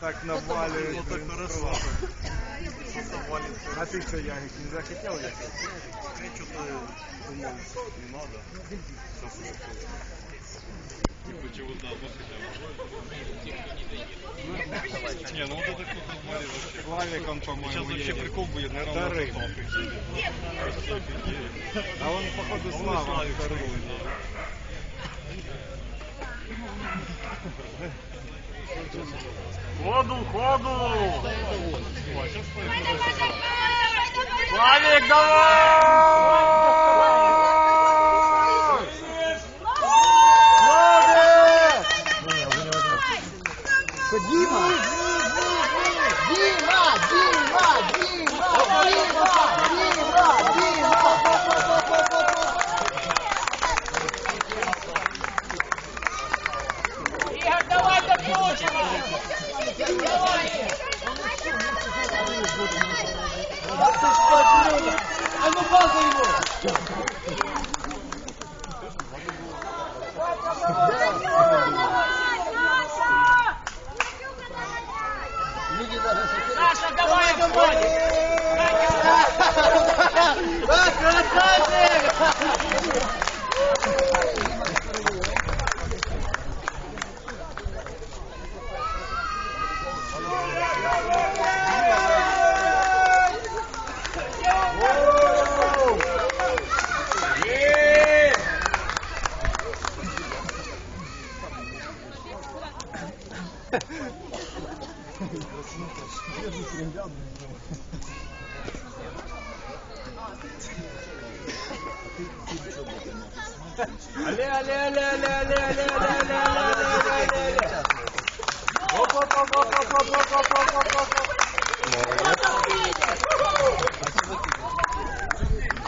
так навалюють. Ну, так ну, хорошо. А ты что, Ярик, не захотел? Я что-то думал, не надо. Типа чего-то одно. Не, ну вот это кто-то звали вообще. Славиком, по-моему, Сейчас вообще прикол будет, наверное, Дары. А он, походу, а Славик торгует второй, да. Ходу, ходу! Сейчас Славик, давай! Дима! Дима! Дима! Дима! Да ты что, блюдо? А ну база его! Саша, давай отходим! Да, красавчик! Ale ale ale ale ale ale ale ale ale ale ale Hop hop hop hop hop hop hop hop hop hop hop